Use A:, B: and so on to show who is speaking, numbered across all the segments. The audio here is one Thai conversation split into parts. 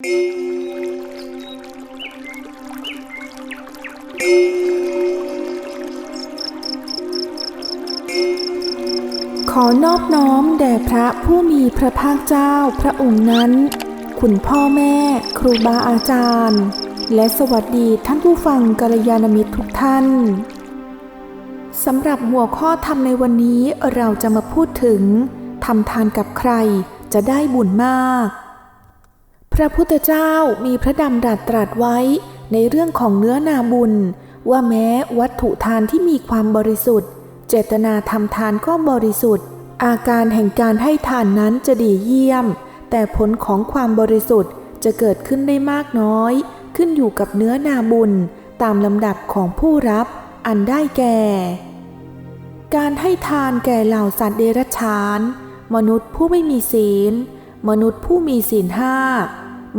A: ขอนอบน้อมแด่พระผู้มีพระภาคเจ้าพระองค์นั้น คุณพ่อแม่ครูบาอาจารย์ และสวัสดีท่านผู้ฟังกัลยาณมิตรทุกท่านสำหรับหัวข้อธรรมในวันนี้เราจะมาพูดถึงทำทานกับใครจะได้บุญมาก ระพุทธเจ้ามีพระดำรัสตรัสไว้ ในเรื่องของเนื้อนาบุญ ว่าแม้วัตถุทานที่มีความบริสุทธิ์ เจตนาทำทานก็บริสุทธิ์ อาการแห่งการให้ทานนั้นจะดีเยี่ยม แต่ผลของความบริสุทธิ์จะเกิดขึ้นได้มากน้อย ขึ้นอยู่กับเนื้อนาบุญ ตามลำดับของผู้รับ อันได้แก่ การให้ทานแก่เหล่าสัตว์เดรัจฉาน มนุษย์ผู้ไม่มีศีล มนุษย์ผู้มีศีลห้า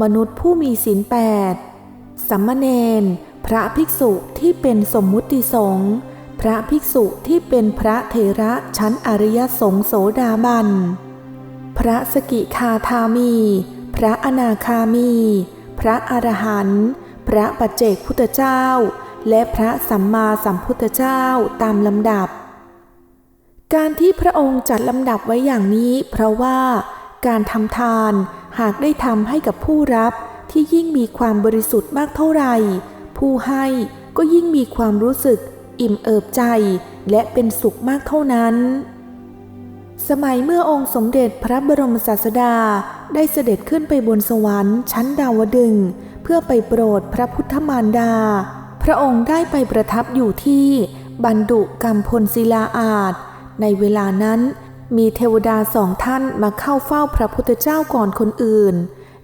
A: มนุษย์ผู้มีศีลแปดสัมมเนนพระภิกษุที่เป็นสมมุติสงฆ์พระภิกษุที่เป็นพระเถระชั้นอริยสงโสดาบัน พระสกิคาทามี พระอนาคามี พระอรหันต์พระปัจเจกพุทธเจ้า และพระสัมมาสัมพุทธเจ้าตามลำดับ การที่พระองค์จัดลำดับไว้อย่างนี้ เพราะว่า การทำทานหากได้ทำให้กับผู้รับที่ยิ่งมีความบริสุทธิ์มากเท่าไหร่ ผู้ให้ก็ยิ่งมีความรู้สึก อิ่มเอิบใจและเป็นสุขมากเท่านั้น สมัยเมื่อองค์สมเด็จพระบรมศาสดาได้เสด็จขึ้นไปบนสวรรค์ชั้นดาวดึง เพื่อไปโปรดพระพุทธมารดา พระองค์ได้ไปประทับอยู่ที่บันดุกัมพลศิลาอาจในเวลานั้น มีเทวดาสองท่านมาเข้าเฝ้าพระพุทธเจ้าก่อนคนอื่น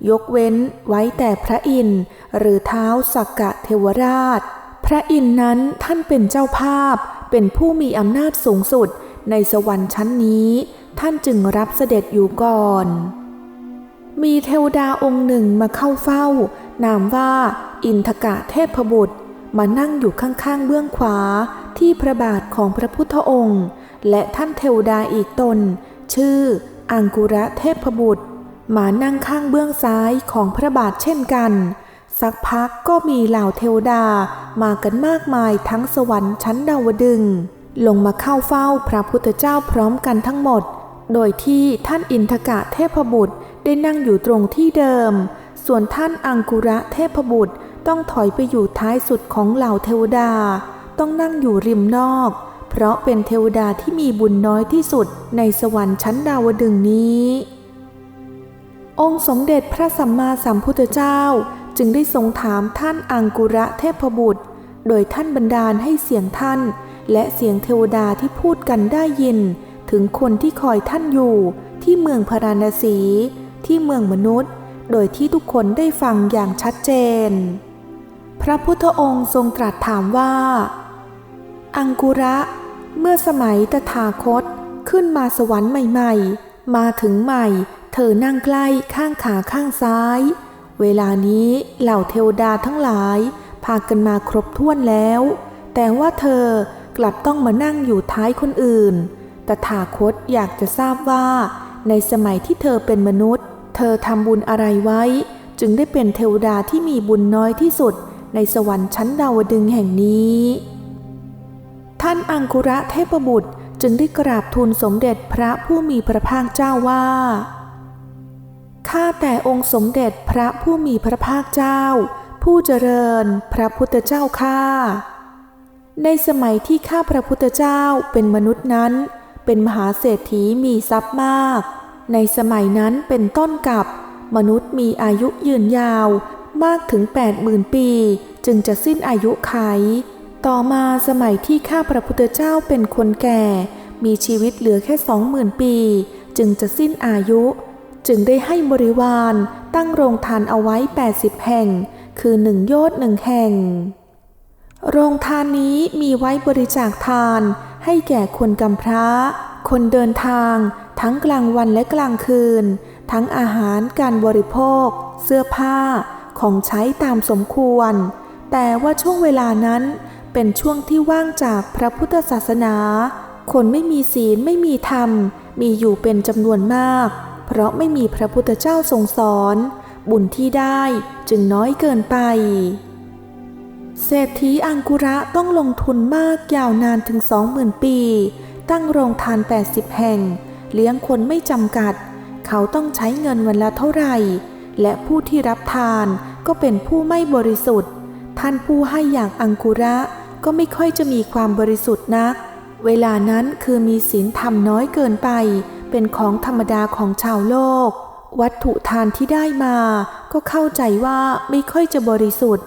A: ยกเว้นไว้แต่พระอินทร์หรือเท้าสักกะเทวราช พระอินทร์นั้นท่านเป็นเจ้าภาพ เป็นผู้มีอำนาจสูงสุดในสวรรค์ชั้นนี้ ท่านจึงรับเสด็จอยู่ก่อน มีเทวดาองค์หนึ่งมาเข้าเฝ้า นามว่าอินทกะเทพบุตรมานั่งอยู่ข้างๆเบื้องขวาที่พระบาทของพระพุทธองค์ และท่านเทวดาอีกตน ชื่อ อังกุระเทพบุตร มานั่งข้างเบื้องซ้ายของพระบาทเช่นกัน สักพักก็มีเหล่าเทวดามากันมากมายทั้งสวรรค์ชั้นดาวดึง ลงมาเข้าเฝ้าพระพุทธเจ้าพร้อมกันทั้งหมด โดยที่ท่านอินทกะเทพบุตรได้นั่งอยู่ตรงที่เดิม ส่วนท่านอังกุระเทพบุตรต้องถอยไปอยู่ท้ายสุดของเหล่าเทวดา ต้องนั่งอยู่ริมนอก เพราะเป็นเทวดาที่มีบุญน้อยที่สุดในสวรรค์ชั้นดาวดึงนี้ องค์สมเด็จพระสัมมาสัมพุทธเจ้าจึงได้ทรงถามท่านอังกุระเทพบุตร โดยท่านบันดาลให้เสียงท่าน และเสียงเทวดาที่พูดกันได้ยิน ถึงคนที่คอยท่านอยู่ที่เมืองพาราณสี ที่เมืองมนุษย์ โดยที่ทุกคนได้ฟังอย่างชัดเจน พระพุทธองค์ทรงตรัสถามว่า อังกุระ เมื่อสมัยตถาคตขึ้นมาสวรรค์ใหม่ๆ มาถึงใหม่ เธอนั่งใกล้ข้างขาข้างซ้าย เวลานี้เหล่าเทวดาทั้งหลาย พากันมาครบถ้วนแล้ว แต่ว่าเธอกลับต้องมานั่งอยู่ท้ายคนอื่น ตถาคตอยากจะทราบว่า ในสมัยที่เธอเป็นมนุษย์ เธอทำบุญอะไรไว้ จึงได้เป็นเทวดาที่มีบุญน้อยที่สุดในสวรรค์ชั้นดาวดึงแห่งนี้ ท่านอังคุระเทพบุตรจึงได้กราบทูลสมเด็จพระผู้มีพระภาคเจ้าว่า ข้าแต่องค์สมเด็จพระผู้มีพระภาคเจ้า ผู้เจริญพระพุทธเจ้าข้า ในสมัยที่ข้าพระพุทธเจ้าเป็นมนุษย์นั้น เป็นมหาเศรษฐีมีทรัพย์มาก ในสมัยนั้นเป็นต้นกับมนุษย์มีอายุยืนยาวมากถึง 80,000 ปี จึงจะสิ้นอายุไข ต่อมาสมัยที่ข้าพระพุทธเจ้าเป็นคนแก่ มีชีวิตเหลือแค่สองหมื่นปี จึงจะสิ้นอายุ จึงได้ให้บริวารตั้งโรงทานเอาไว้ 80 แห่ง คือหนึ่งโยชน์หนึ่งแห่ง โรงทานนี้มีไว้บริจาคทานให้แก่คนกำพร้า คนเดินทาง ทั้งกลางวันและกลางคืน ทั้งอาหารการบริโภค เสื้อผ้าของใช้ตามสมควร แต่ว่าช่วงเวลานั้น เป็นช่วงที่ว่างจากพระพุทธศาสนา คนไม่มีศีลไม่มีธรรม มีอยู่เป็นจำนวนมาก เพราะไม่มีพระพุทธเจ้าทรงสอน บุญที่ได้จึงน้อยเกินไป เศรษฐีอังกุระต้องลงทุนมากยาวนานถึงสองหมื่นปี ตั้งโรงทาน 80 แห่ง เลี้ยงคนไม่จำกัด เขาต้องใช้เงินวันละเท่าไหร่ และผู้ที่รับทานก็เป็นผู้ไม่บริสุทธิ์ท่านผู้ให้อย่างอังกุระ ก็ไม่ค่อยจะมีความบริสุทธิ์นัก เวลานั้นคือมีศีลธรรมน้อยเกินไป เป็นของธรรมดาของชาวโลก วัตถุทานที่ได้มา ก็เข้าใจว่าไม่ค่อยจะบริสุทธิ์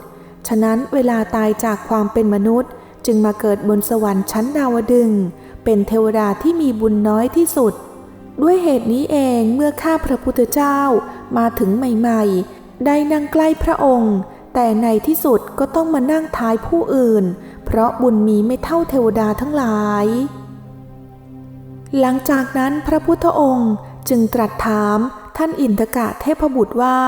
A: ฉะนั้นเวลาตายจากความเป็นมนุษย์ จึงมาเกิดบนสวรรค์ชั้นดาวดึง เป็นเทวดาที่มีบุญน้อยที่สุด ด้วยเหตุนี้เองเมื่อข้าพระพุทธเจ้ามาถึงใหม่ๆ ได้นั่งใกล้พระองค์ แต่ในที่สุดก็ต้องมานั่งท้ายผู้อื่น เพราะบุญมีไม่เท่าเทวดาทั้งหลาย หลังจากนั้นพระพุทธองค์จึงตรัสถามท่านอินทกะเทพบุตรว่า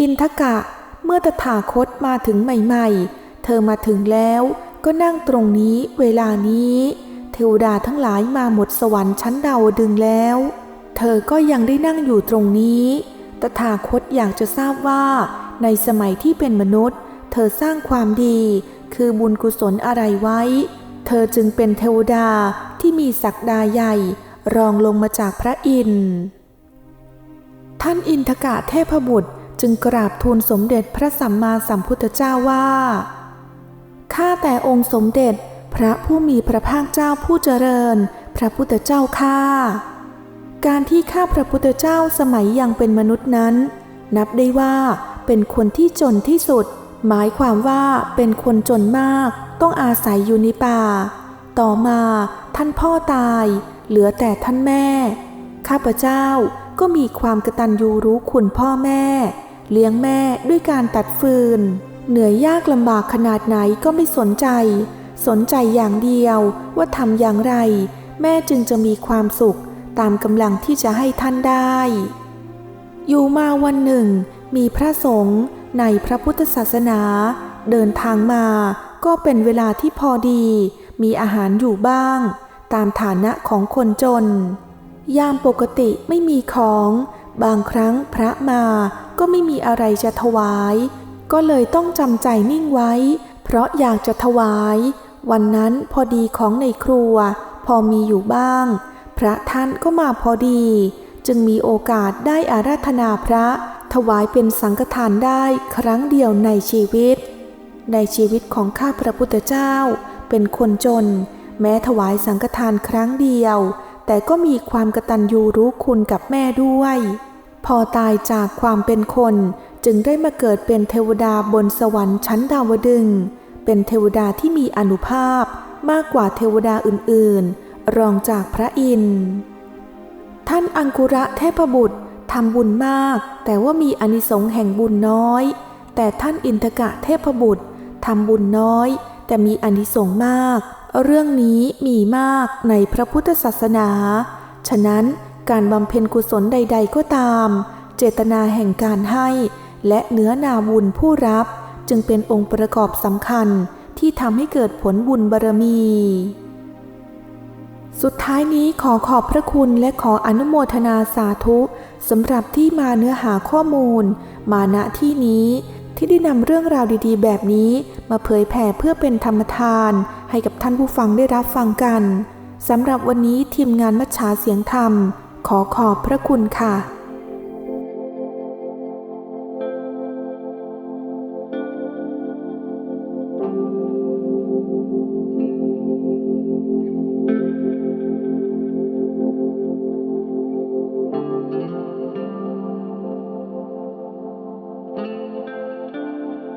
A: อินทกะเมื่อตถาคตมาถึงใหม่ ๆ เธอมาถึงแล้วก็นั่งตรงนี้เวลานี้ เทวดาทั้งหลายมาหมดสวรรค์ชั้นดาวดึงแล้ว เธอก็ยังได้นั่งอยู่ตรงนี้ ตถาคตอยากจะทราบว่า ในสมัยที่เป็นมนุษย์ เธอสร้างความดี คือบุญกุศลอะไรไว้ เธอจึงเป็นเทวดาที่มีศักดาใหญ่รองลงมาจากพระอินทร์ท่านอินทกะเทพบุตรจึงกราบทูลสมเด็จพระสัมมาสัมพุทธเจ้าว่า ข้าแต่องค์สมเด็จพระผู้มีพระภาคเจ้าผู้เจริญ พระพุทธเจ้าข้า การที่ข้าพระพุทธเจ้าสมัยยังเป็นมนุษย์นั้น นับได้ว่าเป็นคนที่จนที่สุด หมายความว่าเป็นคนจนมากต้องอาศัยอยู่ในป่า ต่อมาท่านพ่อตาย เหลือแต่ท่านแม่ ข้าพเจ้าก็มีความกระตัญญูรู้คุณพ่อแม่ เลี้ยงแม่ด้วยการตัดฟืน เหนื่อยยากลำบากขนาดไหนก็ไม่สนใจ สนใจอย่างเดียวว่าทำอย่างไร แม่จึงจะมีความสุขตามกำลังที่จะให้ท่านได้ อยู่มาวันหนึ่ง มีพระสงฆ์ ในพระพุทธศาสนา เดินทางมาก็เป็นเวลาที่พอดี มีอาหารอยู่บ้าง ตามฐานะของคนจน ยามปกติไม่มีของ บางครั้งพระมาก็ไม่มีอะไรจะถวาย ก็เลยต้องจำใจนิ่งไว้ เพราะอยากจะถวาย วันนั้นพอดีของในครัว พอมีอยู่บ้าง พระท่านก็มาพอดี จึงมีโอกาสได้อาราธนาพระ ถวายเป็นสังฆทานได้ครั้งเดียวในชีวิต ในชีวิตของข้าพระพุทธเจ้า เป็นคนจน แม้ถวายสังฆทานครั้งเดียว แต่ก็มีความกตัญญูรู้คุณกับแม่ด้วย พอตายจากความเป็นคนจึงได้มาเกิดเป็นเทวดาบนสวรรค์ชั้นดาวดึง เป็นเทวดาที่มีอนุภาพมากกว่าเทวดาอื่นๆ รองจากพระอินทร์ท่านอังกุระเทพบุตร ทำบุญมาก แต่ว่ามีอนิสงส์แห่งบุญน้อย แต่ท่านอินทกะเทพบุตรทำบุญน้อย แต่มีอนิสงส์มาก เรื่องนี้มีมากในพระพุทธศาสนา ฉะนั้นการบำเพ็ญกุศลใด ๆ ก็ตาม เจตนาแห่งการให้ และเนื้อนาบุญผู้รับ จึงเป็นองค์ประกอบสำคัญที่ทำให้เกิดผลบุญบารมี สุดท้ายนี้ขอขอบพระคุณและขออนุโมทนาสาธุสำหรับที่มาเนื้อหาข้อมูล มาณที่นี้ ที่ได้นำเรื่องราวดีๆ แบบนี้ มาเผยแผ่เพื่อเป็นธรรมทาน ให้กับท่านผู้ฟังได้รับฟังกันสำหรับวันนี้ทีมงานมัชชาเสียงธรรม ขอขอบพระคุณค่ะ